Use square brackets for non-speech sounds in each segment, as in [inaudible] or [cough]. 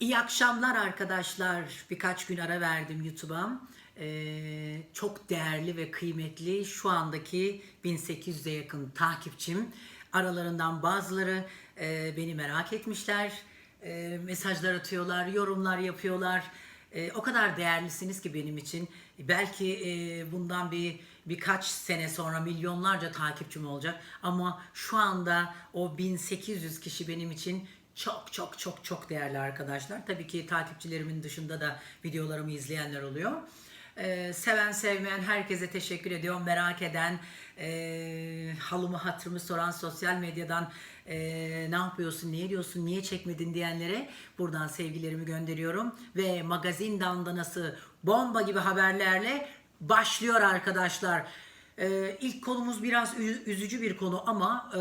İyi akşamlar arkadaşlar. Birkaç gün ara verdim YouTube'a. Ee, çok değerli ve kıymetli şu andaki 1800'e yakın takipçim. Aralarından bazıları e, beni merak etmişler. E, mesajlar atıyorlar, yorumlar yapıyorlar. E, o kadar değerlisiniz ki benim için. Belki e, bundan bir birkaç sene sonra milyonlarca takipçim olacak. Ama şu anda o 1800 kişi benim için çok çok çok çok değerli arkadaşlar. Tabii ki takipçilerimin dışında da videolarımı izleyenler oluyor. Ee, seven sevmeyen herkese teşekkür ediyorum. Merak eden, e, halımı hatırımı soran sosyal medyadan e, ne yapıyorsun, niye diyorsun, niye çekmedin diyenlere buradan sevgilerimi gönderiyorum. Ve magazin dandanası bomba gibi haberlerle başlıyor arkadaşlar. Ee, ilk konumuz biraz üzücü bir konu ama e,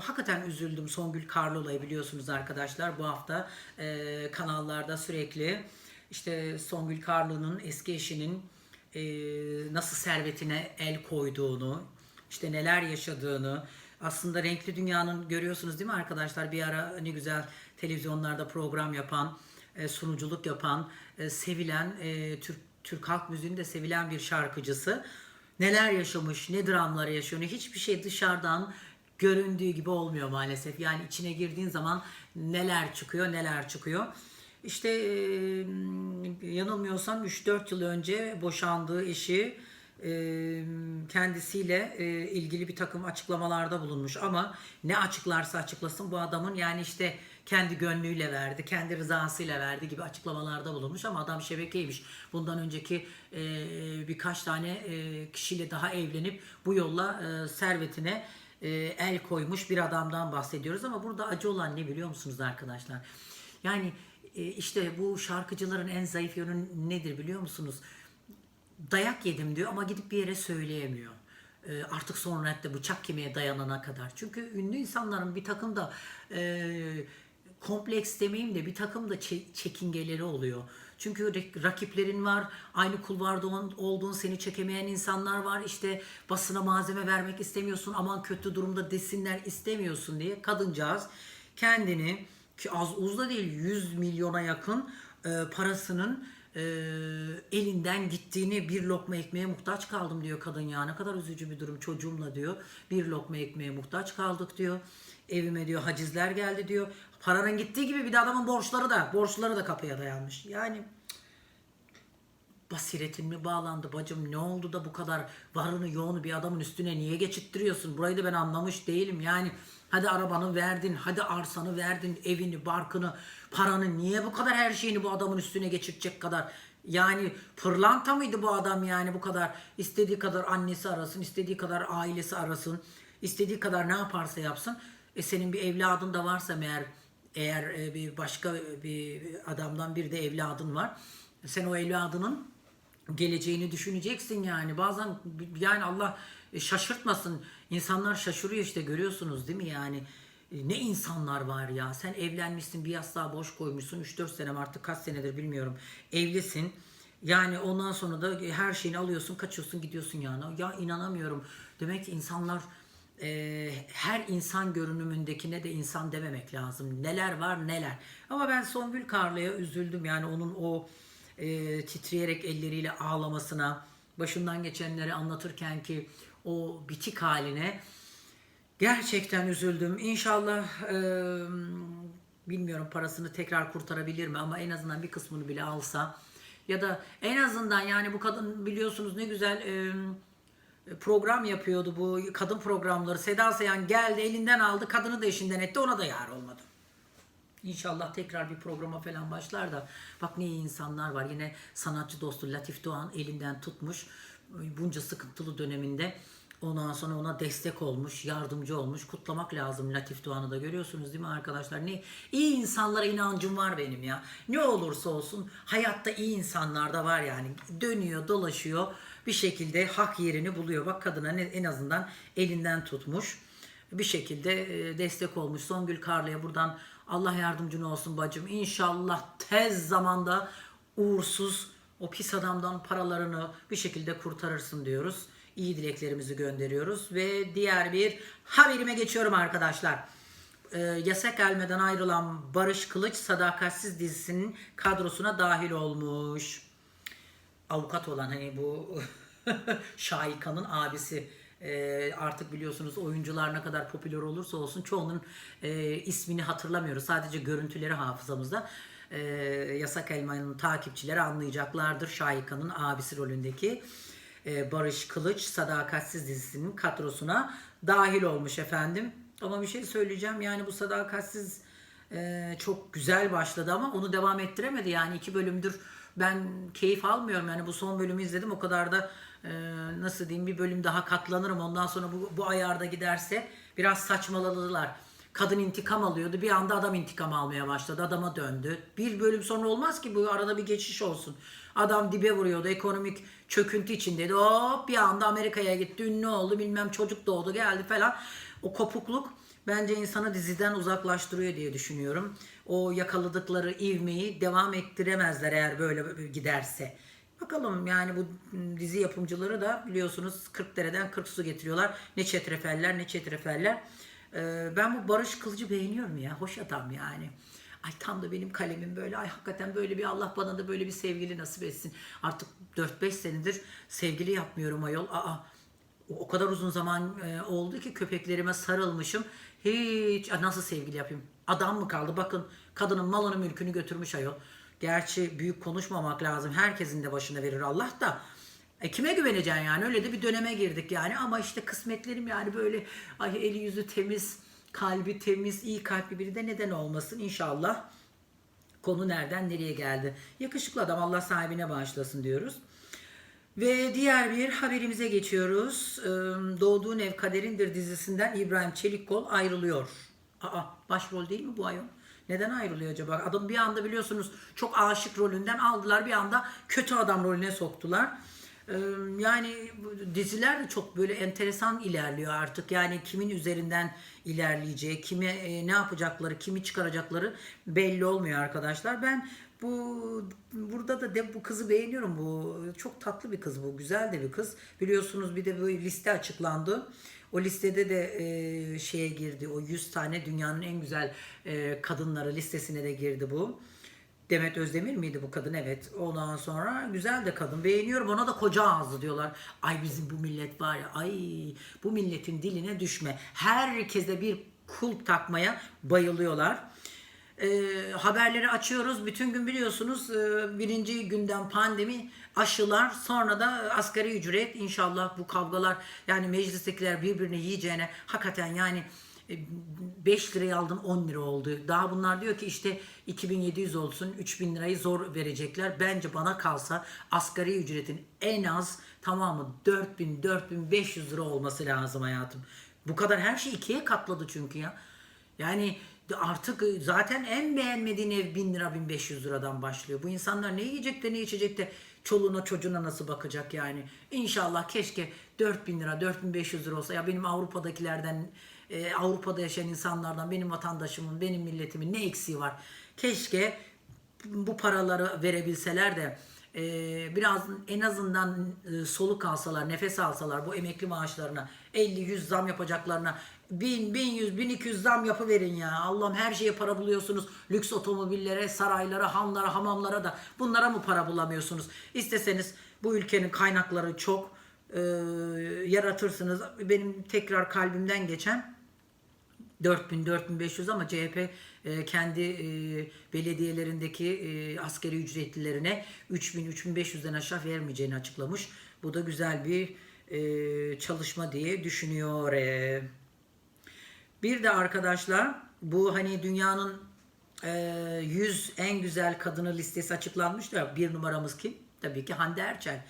hakikaten üzüldüm Songül Karlı olayı biliyorsunuz arkadaşlar. Bu hafta e, kanallarda sürekli işte Songül Karlı'nın eski eşinin e, nasıl servetine el koyduğunu, işte neler yaşadığını, aslında renkli dünyanın görüyorsunuz değil mi arkadaşlar? Bir ara ne güzel televizyonlarda program yapan, e, sunuculuk yapan, e, sevilen e, Türk Türk halk müziğinin de sevilen bir şarkıcısı. Neler yaşamış, ne dramlar yaşıyor. Hiçbir şey dışarıdan göründüğü gibi olmuyor maalesef. Yani içine girdiğin zaman neler çıkıyor, neler çıkıyor. İşte yanılmıyorsam 3-4 yıl önce boşandığı eşi kendisiyle ilgili bir takım açıklamalarda bulunmuş ama ne açıklarsa açıklasın bu adamın yani işte kendi gönlüyle verdi, kendi rızasıyla verdi gibi açıklamalarda bulunmuş ama adam şebekeymiş. Bundan önceki e, birkaç tane e, kişiyle daha evlenip bu yolla e, servetine e, el koymuş bir adamdan bahsediyoruz ama burada acı olan ne biliyor musunuz arkadaşlar? Yani e, işte bu şarkıcıların en zayıf yönü nedir biliyor musunuz? dayak yedim diyor ama gidip bir yere söyleyemiyor. Ee, artık sonra hatta bıçak kemiğe dayanana kadar. Çünkü ünlü insanların bir takım da e, kompleks demeyeyim de bir takım da çe- çekingeleri oluyor. Çünkü rak- rakiplerin var, aynı kulvarda ol- olduğun seni çekemeyen insanlar var. İşte basına malzeme vermek istemiyorsun, aman kötü durumda desinler istemiyorsun diye kadıncağız kendini ki az uz da değil 100 milyona yakın e, parasının e, elinden gittiğini bir lokma ekmeğe muhtaç kaldım diyor kadın ya ne kadar üzücü bir durum çocuğumla diyor bir lokma ekmeğe muhtaç kaldık diyor evime diyor hacizler geldi diyor paranın gittiği gibi bir de adamın borçları da borçları da kapıya dayanmış. Yani basiretin mi bağlandı bacım? Ne oldu da bu kadar varını yoğunu bir adamın üstüne niye geçittiriyorsun? Burayı da ben anlamış değilim. Yani hadi arabanı verdin hadi arsanı verdin evini barkını paranı niye bu kadar her şeyini bu adamın üstüne geçirecek kadar? Yani pırlanta mıydı bu adam yani bu kadar? İstediği kadar annesi arasın istediği kadar ailesi arasın istediği kadar ne yaparsa yapsın. E senin bir evladın da varsa eğer eğer e, bir başka bir adamdan bir de evladın var sen o evladının geleceğini düşüneceksin yani. Bazen yani Allah şaşırtmasın. İnsanlar şaşırıyor işte görüyorsunuz değil mi yani? Ne insanlar var ya. Sen evlenmişsin bir yastığa boş koymuşsun. 3-4 senem artık kaç senedir bilmiyorum. Evlisin. Yani ondan sonra da her şeyini alıyorsun, kaçıyorsun, gidiyorsun yani. Ya inanamıyorum. Demek ki insanlar e, her insan görünümündekine de insan dememek lazım. Neler var neler. Ama ben Songül Karlı'ya üzüldüm. Yani onun o e, titreyerek elleriyle ağlamasına, başından geçenleri anlatırken ki o bitik haline gerçekten üzüldüm. İnşallah e, bilmiyorum parasını tekrar kurtarabilir mi ama en azından bir kısmını bile alsa ya da en azından yani bu kadın biliyorsunuz ne güzel e, program yapıyordu bu kadın programları. Seda Sayan geldi elinden aldı kadını da eşinden etti ona da yar olmadı. İnşallah tekrar bir programa falan başlar da bak ne iyi insanlar var. Yine sanatçı dostu Latif Doğan elinden tutmuş bunca sıkıntılı döneminde ondan sonra ona destek olmuş, yardımcı olmuş. Kutlamak lazım Latif Doğan'ı da görüyorsunuz değil mi arkadaşlar? Ne iyi insanlara inancım var benim ya. Ne olursa olsun hayatta iyi insanlar da var yani. Dönüyor, dolaşıyor bir şekilde hak yerini buluyor. Bak kadına en azından elinden tutmuş bir şekilde e, destek olmuş. Songül Karlı'ya buradan Allah yardımcın olsun bacım. İnşallah tez zamanda uğursuz o pis adamdan paralarını bir şekilde kurtarırsın diyoruz. İyi dileklerimizi gönderiyoruz ve diğer bir haberime geçiyorum arkadaşlar. e, Yasak Elme'den ayrılan Barış Kılıç Sadakatsiz dizisinin kadrosuna dahil olmuş. Avukat olan hani bu [laughs] Şahika'nın abisi e, artık biliyorsunuz oyuncular ne kadar popüler olursa olsun çoğunun e, ismini hatırlamıyoruz. Sadece görüntüleri hafızamızda. E, Yasak Elma'nın takipçileri anlayacaklardır. Şahika'nın abisi rolündeki e, Barış Kılıç Sadakatsiz dizisinin kadrosuna dahil olmuş efendim. Ama bir şey söyleyeceğim yani bu Sadakatsiz e, çok güzel başladı ama onu devam ettiremedi. Yani iki bölümdür ben keyif almıyorum. Yani bu son bölümü izledim o kadar da e, nasıl diyeyim bir bölüm daha katlanırım. Ondan sonra bu, bu ayarda giderse biraz saçmaladılar. Kadın intikam alıyordu. Bir anda adam intikam almaya başladı. Adama döndü. Bir bölüm sonra olmaz ki bu arada bir geçiş olsun. Adam dibe vuruyordu. Ekonomik çöküntü içindeydi. Hop bir anda Amerika'ya gitti. Ünlü oldu. Bilmem çocuk doğdu geldi falan. O kopukluk bence insanı diziden uzaklaştırıyor diye düşünüyorum. O yakaladıkları ivmeyi devam ettiremezler eğer böyle giderse. Bakalım yani bu dizi yapımcıları da biliyorsunuz 40 dereden 40 su getiriyorlar. Ne çetrefeller ne çetrefeller. Ee, ben bu Barış Kılıcı beğeniyorum ya. Hoş adam yani. Ay tam da benim kalemim böyle. Ay hakikaten böyle bir Allah bana da böyle bir sevgili nasip etsin. Artık 4-5 senedir sevgili yapmıyorum ayol. Aa kadar uzun zaman e, oldu ki köpeklerime sarılmışım. Hiç nasıl sevgili yapayım? Adam mı kaldı? Bakın kadının malını mülkünü götürmüş ayol. Gerçi büyük konuşmamak lazım. Herkesin de başına verir Allah da. E kime güveneceksin yani? Öyle de bir döneme girdik yani. Ama işte kısmetlerim yani böyle ay eli yüzü temiz, kalbi temiz, iyi kalpli biri de neden olmasın inşallah. Konu nereden nereye geldi? Yakışıklı adam Allah sahibine bağışlasın diyoruz. Ve diğer bir haberimize geçiyoruz. Ee, Doğduğun Ev Kaderindir dizisinden İbrahim Çelikkol ayrılıyor. Aa, başrol değil mi bu ayol? Neden ayrılıyor acaba? Adam bir anda biliyorsunuz çok aşık rolünden aldılar bir anda kötü adam rolüne soktular. Ee, Yani diziler de çok böyle enteresan ilerliyor artık. Yani kimin üzerinden ilerleyeceği, kime e, ne yapacakları, kimi çıkaracakları belli olmuyor arkadaşlar. Ben bu burada da de bu kızı beğeniyorum. Bu çok tatlı bir kız bu. Güzel de bir kız. Biliyorsunuz bir de bu liste açıklandı. O listede de e, şeye girdi. O 100 tane dünyanın en güzel e, kadınları listesine de girdi bu. Demet Özdemir miydi bu kadın? Evet. Ondan sonra güzel de kadın. Beğeniyorum. Ona da koca ağızlı diyorlar. Ay bizim bu millet var ya. Ay bu milletin diline düşme. Herkese bir kulp takmaya bayılıyorlar. Ee, haberleri açıyoruz. Bütün gün biliyorsunuz e, birinci günden pandemi aşılar sonra da asgari ücret inşallah bu kavgalar yani meclistekiler birbirini yiyeceğine hakikaten yani 5 liraya aldın 10 lira oldu. Daha bunlar diyor ki işte 2700 olsun 3000 lirayı zor verecekler. Bence bana kalsa asgari ücretin en az tamamı 4000 4500 lira olması lazım hayatım. Bu kadar her şey ikiye katladı çünkü ya. Yani artık zaten en beğenmediğin ev 1000 lira 1500 liradan başlıyor. Bu insanlar ne yiyecek de ne içecek de çoluğuna çocuğuna nasıl bakacak yani. İnşallah keşke 4000 lira 4500 lira olsa ya benim Avrupa'dakilerden e, Avrupa'da yaşayan insanlardan benim vatandaşımın benim milletimin ne eksiği var. Keşke bu paraları verebilseler de e, biraz en azından e, soluk alsalar, nefes alsalar bu emekli maaşlarına 50-100 zam yapacaklarına 1000, 1100, 1200 zam yapıverin ya. Allah'ım her şeye para buluyorsunuz. Lüks otomobillere, saraylara, hanlara, hamamlara da bunlara mı para bulamıyorsunuz? İsteseniz bu ülkenin kaynakları çok e, yaratırsınız. Benim tekrar kalbimden geçen 4000 4500 ama CHP e, kendi e, belediyelerindeki e, askeri ücretlilerine 3000 3500'den aşağı vermeyeceğini açıklamış. Bu da güzel bir e, çalışma diye düşünüyor. Bir de arkadaşlar bu hani dünyanın e, 100 en güzel kadını listesi açıklanmıştı ya. Bir numaramız kim? Tabii ki Hande Erçel.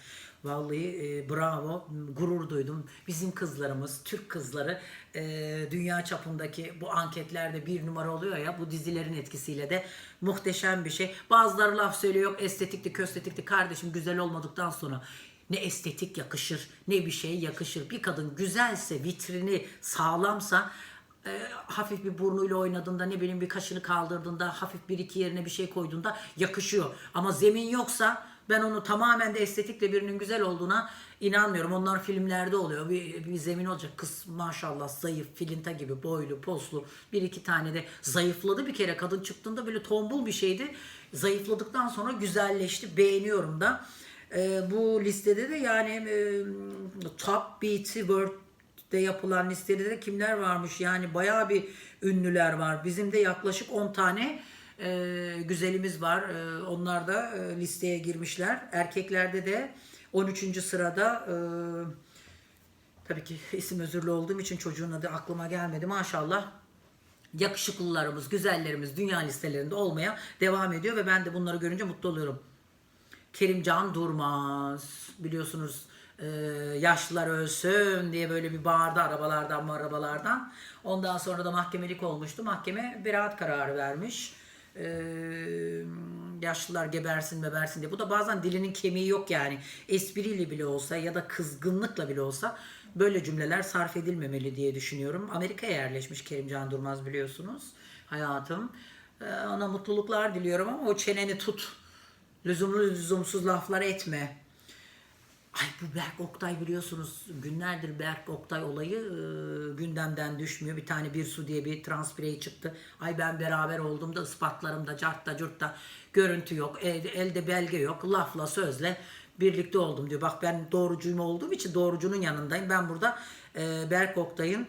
Vallahi e, bravo, gurur duydum. Bizim kızlarımız, Türk kızları e, dünya çapındaki bu anketlerde bir numara oluyor ya bu dizilerin etkisiyle de muhteşem bir şey. Bazıları laf söylüyor yok estetikti, köstetikti kardeşim güzel olmadıktan sonra ne estetik yakışır ne bir şey yakışır. Bir kadın güzelse, vitrini sağlamsa e, hafif bir burnuyla oynadığında ne bileyim bir kaşını kaldırdığında hafif bir iki yerine bir şey koyduğunda yakışıyor. Ama zemin yoksa Ben onu tamamen de estetikle birinin güzel olduğuna inanmıyorum. Onlar filmlerde oluyor. Bir, bir zemin olacak. Kız maşallah zayıf, filinta gibi boylu, poslu. Bir iki tane de zayıfladı bir kere. Kadın çıktığında böyle tombul bir şeydi. Zayıfladıktan sonra güzelleşti. Beğeniyorum da. Ee, bu listede de yani e, Top Beat World'de yapılan listede de kimler varmış? Yani bayağı bir ünlüler var. Bizim de yaklaşık 10 tane e, güzelimiz var. E, onlar da e, listeye girmişler. Erkeklerde de 13. sırada e, tabii ki isim özürlü olduğum için çocuğun adı aklıma gelmedi. Maşallah yakışıklılarımız, güzellerimiz dünya listelerinde olmaya devam ediyor ve ben de bunları görünce mutlu oluyorum. Kerimcan Durmaz biliyorsunuz e, yaşlılar ölsün diye böyle bir bağırdı arabalardan arabalardan. Ondan sonra da mahkemelik olmuştu. Mahkeme beraat kararı vermiş. E, yaşlılar gebersin bebersin diye. Bu da bazen dilinin kemiği yok yani. Espriyle bile olsa ya da kızgınlıkla bile olsa böyle cümleler sarf edilmemeli diye düşünüyorum. Amerika'ya yerleşmiş Kerimcan Durmaz biliyorsunuz hayatım. E, ona mutluluklar diliyorum ama o çeneni tut. Lüzumlu lüzumsuz laflar etme. Ay bu Berk Oktay biliyorsunuz günlerdir Berk Oktay olayı e, gündemden düşmüyor. Bir tane bir su diye bir trans birey çıktı. Ay ben beraber olduğumda ispatlarımda cartta curtta görüntü yok. Elde, elde belge yok. Lafla sözle birlikte oldum diyor. Bak ben doğrucuyum olduğum için doğrucunun yanındayım. Ben burada e, Berk Oktay'ın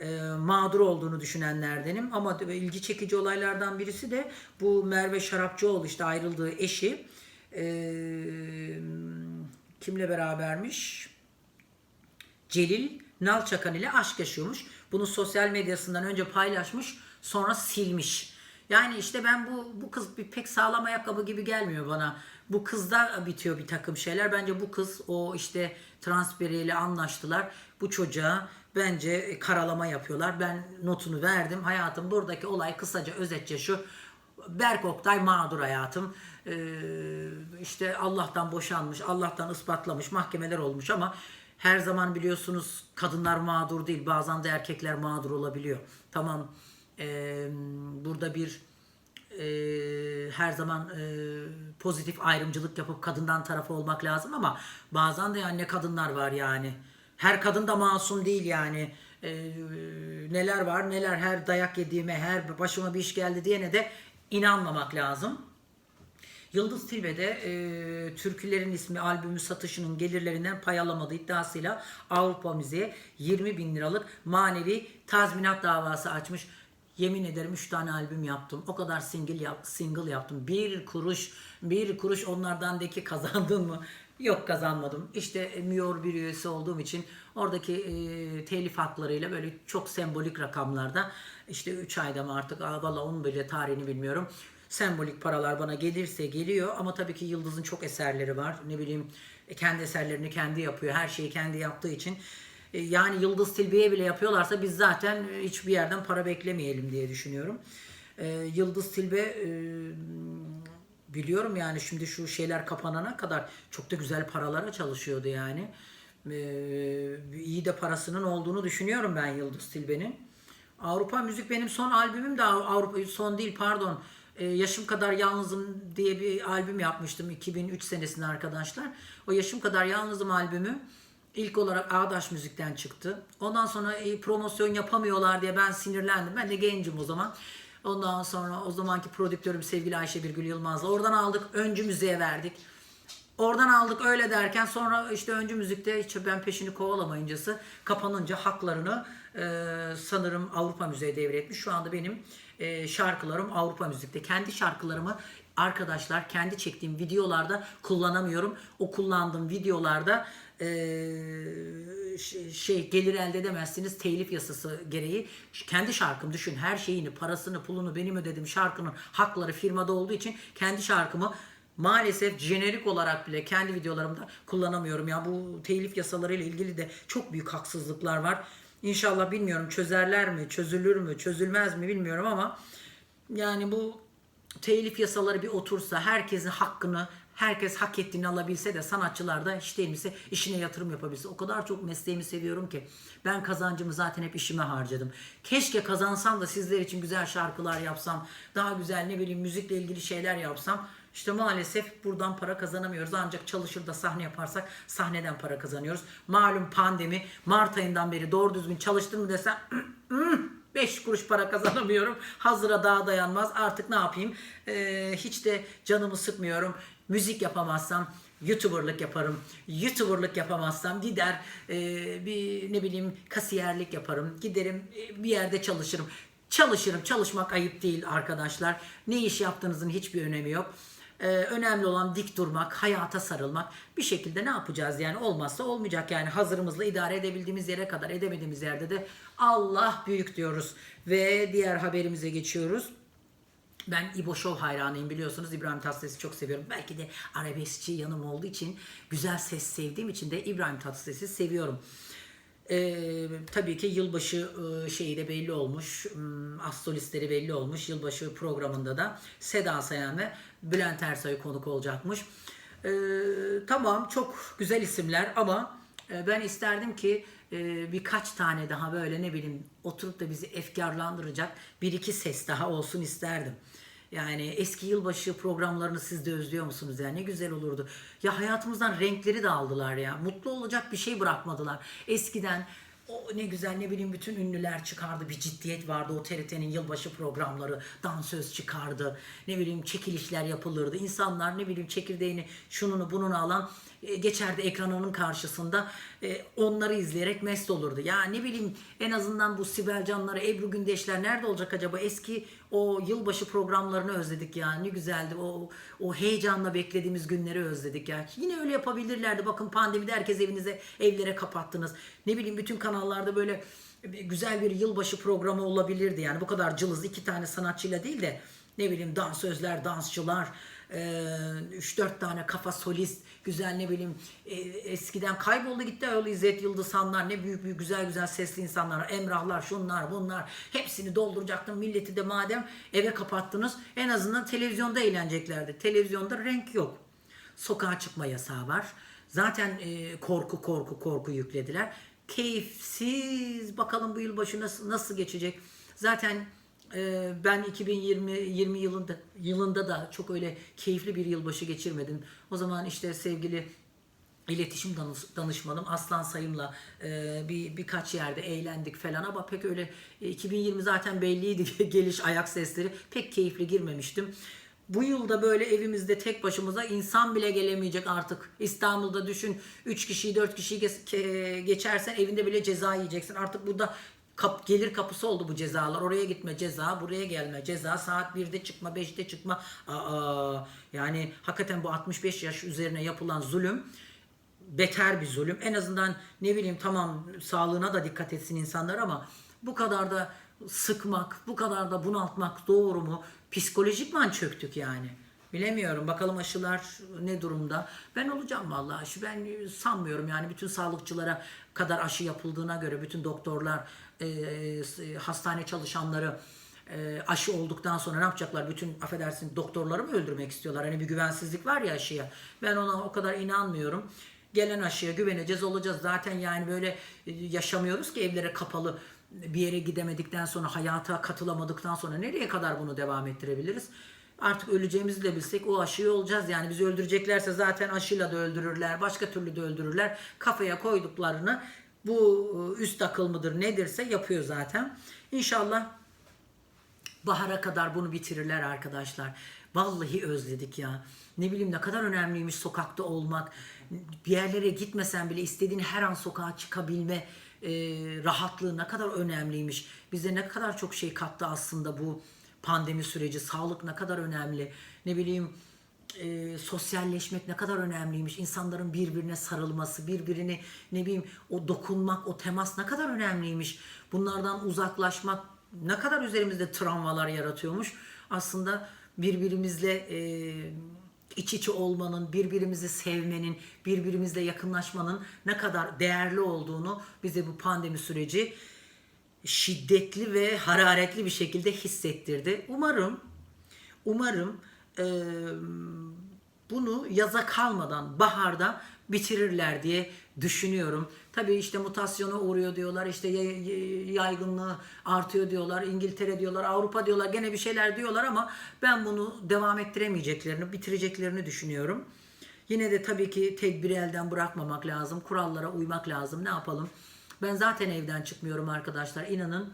e, mağdur olduğunu düşünenlerdenim. Ama ilgi çekici olaylardan birisi de bu Merve Şarapçıoğlu işte ayrıldığı eşi e, kimle berabermiş? Celil Nalçakan ile aşk yaşıyormuş. Bunu sosyal medyasından önce paylaşmış sonra silmiş. Yani işte ben bu bu kız bir pek sağlam ayakkabı gibi gelmiyor bana. Bu kızda bitiyor bir takım şeyler. Bence bu kız o işte trans biriyle anlaştılar. Bu çocuğa bence karalama yapıyorlar. Ben notunu verdim. Hayatım buradaki olay kısaca özetçe şu. Berk Oktay mağdur hayatım. Ee, işte Allah'tan boşanmış, Allah'tan ispatlamış, mahkemeler olmuş ama her zaman biliyorsunuz kadınlar mağdur değil. Bazen de erkekler mağdur olabiliyor. Tamam ee, burada bir e, her zaman e, pozitif ayrımcılık yapıp kadından tarafı olmak lazım ama bazen de yani ne kadınlar var yani. Her kadın da masum değil yani. E, neler var neler her dayak yediğime her başıma bir iş geldi diyene de inanmamak lazım. Yıldız Tilbe'de e, Türkülerin ismi albümü satışının gelirlerinden pay alamadığı iddiasıyla Avrupa Müziğe 20 bin liralık manevi tazminat davası açmış. Yemin ederim 3 tane albüm yaptım. O kadar single, yap, single yaptım. Bir kuruş, bir kuruş onlardandaki kazandın mı? Yok kazanmadım. İşte Miyor bir üyesi olduğum için oradaki e, telif haklarıyla böyle çok sembolik rakamlarda işte 3 ayda mı artık valla onun bile tarihini bilmiyorum. Sembolik paralar bana gelirse geliyor ama tabii ki Yıldız'ın çok eserleri var. Ne bileyim e, kendi eserlerini kendi yapıyor. Her şeyi kendi yaptığı için e, yani Yıldız Tilbe'ye bile yapıyorlarsa biz zaten e, hiçbir yerden para beklemeyelim diye düşünüyorum. E, Yıldız Tilbe biliyorum yani şimdi şu şeyler kapanana kadar çok da güzel paralara çalışıyordu yani. Ee, iyi de parasının olduğunu düşünüyorum ben Yıldız Tilbe'nin. Avrupa Müzik benim son albümüm de Avrupa son değil pardon. Ee, Yaşım Kadar Yalnızım diye bir albüm yapmıştım 2003 senesinde arkadaşlar. O Yaşım Kadar Yalnızım albümü ilk olarak Ağdaş Müzik'ten çıktı. Ondan sonra e, promosyon yapamıyorlar diye ben sinirlendim. Ben de gencim o zaman. Ondan sonra o zamanki prodüktörüm sevgili Ayşe Birgül Yılmaz'la oradan aldık. Öncü müziğe verdik. Oradan aldık öyle derken sonra işte öncü müzikte hiç ben peşini kovalamayıncası kapanınca haklarını e, sanırım Avrupa Müziğe devretmiş. Şu anda benim e, şarkılarım Avrupa Müzik'te. Kendi şarkılarımı arkadaşlar kendi çektiğim videolarda kullanamıyorum. O kullandığım videolarda e, şey gelir elde edemezsiniz telif yasası gereği. Kendi şarkım düşün her şeyini parasını pulunu benim ödedim şarkının hakları firmada olduğu için kendi şarkımı maalesef jenerik olarak bile kendi videolarımda kullanamıyorum. Ya bu telif yasalarıyla ilgili de çok büyük haksızlıklar var. İnşallah bilmiyorum çözerler mi, çözülür mü, çözülmez mi bilmiyorum ama yani bu telif yasaları bir otursa herkesin hakkını herkes hak ettiğini alabilse de sanatçılar da hiç değilse işine yatırım yapabilse. O kadar çok mesleğimi seviyorum ki ben kazancımı zaten hep işime harcadım. Keşke kazansam da sizler için güzel şarkılar yapsam, daha güzel ne bileyim müzikle ilgili şeyler yapsam. İşte maalesef buradan para kazanamıyoruz. Ancak çalışır da sahne yaparsak sahneden para kazanıyoruz. Malum pandemi Mart ayından beri doğru düzgün çalıştın mı desem [clears throat] 5 kuruş para kazanamıyorum. Hazıra daha dayanmaz. Artık ne yapayım? Ee, hiç de canımı sıkmıyorum. Müzik yapamazsam YouTuber'lık yaparım. YouTuber'lık yapamazsam gider e, bir ne bileyim kasiyerlik yaparım. Giderim e, bir yerde çalışırım. Çalışırım. Çalışmak ayıp değil arkadaşlar. Ne iş yaptığınızın hiçbir önemi yok. Ee, önemli olan dik durmak, hayata sarılmak. Bir şekilde ne yapacağız yani olmazsa olmayacak yani hazırımızla idare edebildiğimiz yere kadar edemediğimiz yerde de Allah büyük diyoruz. Ve diğer haberimize geçiyoruz. Ben İbo Show hayranıyım biliyorsunuz. İbrahim Tatlıses'i çok seviyorum. Belki de arabeskçi yanım olduğu için, güzel ses sevdiğim için de İbrahim Tatlıses'i seviyorum. Ee, tabii ki yılbaşı e, şeyi de belli olmuş. Hmm, Astrolistleri belli olmuş. Yılbaşı programında da Seda Sayan ve Bülent Ersoy konuk olacakmış. Ee, tamam çok güzel isimler ama e, ben isterdim ki e, birkaç tane daha böyle ne bileyim oturup da bizi efkarlandıracak bir iki ses daha olsun isterdim. Yani eski yılbaşı programlarını siz de özlüyor musunuz ya? Ne güzel olurdu. Ya hayatımızdan renkleri de aldılar ya. Mutlu olacak bir şey bırakmadılar. Eskiden o ne güzel ne bileyim bütün ünlüler çıkardı. Bir ciddiyet vardı o TRT'nin yılbaşı programları. Dansöz çıkardı. Ne bileyim çekilişler yapılırdı. İnsanlar ne bileyim çekirdeğini şununu bununu alan e, geçerdi ekranının karşısında e, onları izleyerek mest olurdu. Ya ne bileyim en azından bu Sibel Canları, Ebru Gündeşler nerede olacak acaba? Eski o yılbaşı programlarını özledik ya. Ne güzeldi. O o heyecanla beklediğimiz günleri özledik ya. Yine öyle yapabilirlerdi. Bakın pandemide herkes evinize, evlere kapattınız. Ne bileyim bütün kanallarda böyle güzel bir yılbaşı programı olabilirdi. Yani bu kadar cılız iki tane sanatçıyla değil de ne bileyim dansözler, dansçılar, 3-4 tane kafa solist, güzel ne bileyim e, eskiden kayboldu gitti öyle İzzet Yıldızhanlar ne büyük büyük güzel güzel sesli insanlar, Emrahlar, şunlar bunlar hepsini dolduracaktım. Milleti de madem eve kapattınız en azından televizyonda eğleneceklerdi. Televizyonda renk yok. Sokağa çıkma yasağı var. Zaten e, korku korku korku yüklediler. Keyifsiz bakalım bu yılbaşı nasıl, nasıl geçecek. Zaten ee, ben 2020 20 yılında yılında da çok öyle keyifli bir yılbaşı geçirmedim. O zaman işte sevgili iletişim danış- danışmanım Aslan Sayım'la e, bir birkaç yerde eğlendik falan ama pek öyle e, 2020 zaten belliydi [laughs] geliş ayak sesleri pek keyifli girmemiştim. Bu yılda böyle evimizde tek başımıza insan bile gelemeyecek artık. İstanbul'da düşün 3 kişiyi 4 kişiyi geçersen evinde bile ceza yiyeceksin. Artık burada kap, gelir kapısı oldu bu cezalar. Oraya gitme ceza, buraya gelme ceza, saat 1'de çıkma, 5'te çıkma. Aa, yani hakikaten bu 65 yaş üzerine yapılan zulüm beter bir zulüm. En azından ne bileyim tamam sağlığına da dikkat etsin insanlar ama bu kadar da sıkmak, bu kadar da bunaltmak doğru mu? Psikolojikman çöktük yani. Bilemiyorum. Bakalım aşılar ne durumda. Ben olacağım vallahi aşı. Ben sanmıyorum yani bütün sağlıkçılara kadar aşı yapıldığına göre bütün doktorlar, e, e, hastane çalışanları e, aşı olduktan sonra ne yapacaklar? Bütün affedersin doktorları mı öldürmek istiyorlar? Hani bir güvensizlik var ya aşıya. Ben ona o kadar inanmıyorum. Gelen aşıya güveneceğiz olacağız. Zaten yani böyle yaşamıyoruz ki evlere kapalı bir yere gidemedikten sonra hayata katılamadıktan sonra nereye kadar bunu devam ettirebiliriz? Artık öleceğimizi de bilsek o aşıyı olacağız. Yani bizi öldüreceklerse zaten aşıyla da öldürürler. Başka türlü de öldürürler. Kafaya koyduklarını bu e, üst akıl mıdır nedirse yapıyor zaten. İnşallah bahara kadar bunu bitirirler arkadaşlar. Vallahi özledik ya. Ne bileyim ne kadar önemliymiş sokakta olmak. Bir yerlere gitmesen bile istediğin her an sokağa çıkabilme e, rahatlığı ne kadar önemliymiş. Bize ne kadar çok şey kattı aslında bu pandemi süreci. Sağlık ne kadar önemli. Ne bileyim e, sosyalleşmek ne kadar önemliymiş. İnsanların birbirine sarılması, birbirini ne bileyim o dokunmak, o temas ne kadar önemliymiş. Bunlardan uzaklaşmak ne kadar üzerimizde travmalar yaratıyormuş. Aslında birbirimizle e, iç içe olmanın, birbirimizi sevmenin, birbirimizle yakınlaşmanın ne kadar değerli olduğunu bize bu pandemi süreci şiddetli ve hararetli bir şekilde hissettirdi. Umarım, umarım e, bunu yaza kalmadan baharda bitirirler diye düşünüyorum. Tabii işte mutasyona uğruyor diyorlar, işte yay- yay- yaygınlığı artıyor diyorlar, İngiltere diyorlar, Avrupa diyorlar, gene bir şeyler diyorlar ama ben bunu devam ettiremeyeceklerini, bitireceklerini düşünüyorum. Yine de tabii ki tedbiri elden bırakmamak lazım, kurallara uymak lazım. Ne yapalım? Ben zaten evden çıkmıyorum arkadaşlar. İnanın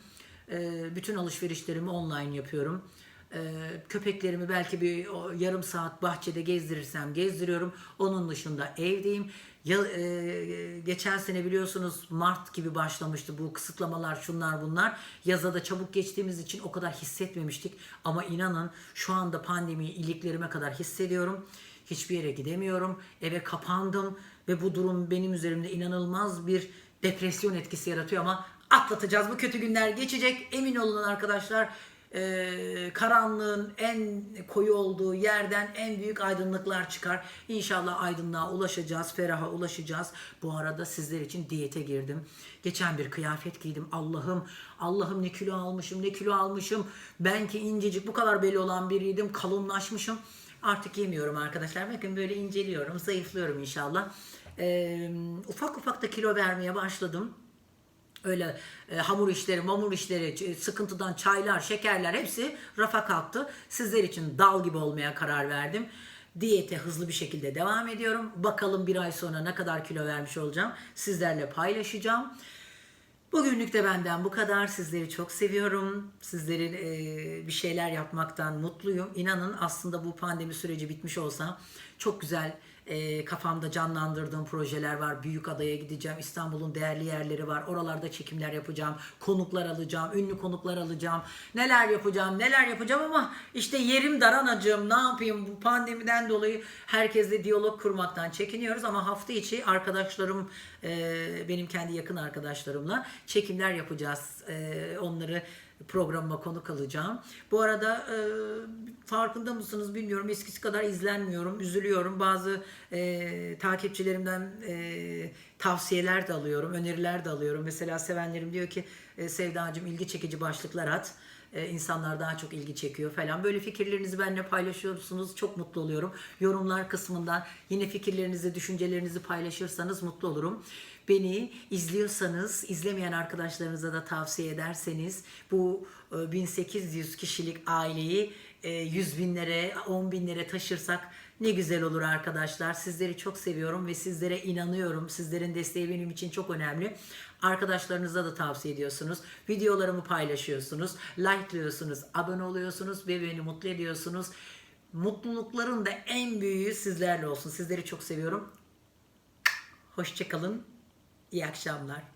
bütün alışverişlerimi online yapıyorum. E, köpeklerimi belki bir yarım saat bahçede gezdirirsem gezdiriyorum. Onun dışında evdeyim. Ya, e, geçen sene biliyorsunuz Mart gibi başlamıştı bu kısıtlamalar şunlar bunlar. Yaza da çabuk geçtiğimiz için o kadar hissetmemiştik. Ama inanın şu anda pandemiyi iliklerime kadar hissediyorum. Hiçbir yere gidemiyorum. Eve kapandım ve bu durum benim üzerimde inanılmaz bir depresyon etkisi yaratıyor ama atlatacağız. Bu kötü günler geçecek. Emin olun arkadaşlar. Ee, karanlığın en koyu olduğu yerden en büyük aydınlıklar çıkar. İnşallah aydınlığa ulaşacağız, feraha ulaşacağız. Bu arada sizler için diyete girdim. Geçen bir kıyafet giydim. Allah'ım, Allah'ım ne kilo almışım, ne kilo almışım. Ben ki incecik bu kadar belli olan biriydim. Kalınlaşmışım. Artık yemiyorum arkadaşlar. Bakın böyle inceliyorum, zayıflıyorum inşallah. Ee, ufak ufak da kilo vermeye başladım. Öyle e, hamur işleri, mamur işleri, sıkıntıdan çaylar, şekerler hepsi rafa kalktı. Sizler için dal gibi olmaya karar verdim. Diyete hızlı bir şekilde devam ediyorum. Bakalım bir ay sonra ne kadar kilo vermiş olacağım. Sizlerle paylaşacağım. Bugünlük de benden bu kadar. Sizleri çok seviyorum. Sizlerin e, bir şeyler yapmaktan mutluyum. İnanın aslında bu pandemi süreci bitmiş olsa çok güzel e, kafamda canlandırdığım projeler var. Büyük adaya gideceğim. İstanbul'un değerli yerleri var. Oralarda çekimler yapacağım. Konuklar alacağım. Ünlü konuklar alacağım. Neler yapacağım, neler yapacağım ama işte yerim dar anacığım. Ne yapayım bu pandemiden dolayı herkesle diyalog kurmaktan çekiniyoruz ama hafta içi arkadaşlarım e, benim kendi yakın arkadaşlarımla çekimler yapacağız. E, onları programıma konuk alacağım. Bu arada e, farkında mısınız bilmiyorum eskisi kadar izlenmiyorum, üzülüyorum. Bazı e, takipçilerimden e, tavsiyeler de alıyorum, öneriler de alıyorum. Mesela sevenlerim diyor ki e, Sevdacığım ilgi çekici başlıklar at. E, insanlar daha çok ilgi çekiyor falan. Böyle fikirlerinizi benimle paylaşıyorsunuz. Çok mutlu oluyorum. Yorumlar kısmından yine fikirlerinizi, düşüncelerinizi paylaşırsanız mutlu olurum. Beni izliyorsanız, izlemeyen arkadaşlarınıza da tavsiye ederseniz bu e, 1800 kişilik aileyi e, 100 binlere, 10 binlere taşırsak ne güzel olur arkadaşlar. Sizleri çok seviyorum ve sizlere inanıyorum. Sizlerin desteği benim için çok önemli. Arkadaşlarınıza da tavsiye ediyorsunuz. Videolarımı paylaşıyorsunuz. Like'lıyorsunuz. Abone oluyorsunuz ve beni mutlu ediyorsunuz. Mutlulukların da en büyüğü sizlerle olsun. Sizleri çok seviyorum. Hoşçakalın. İyi akşamlar.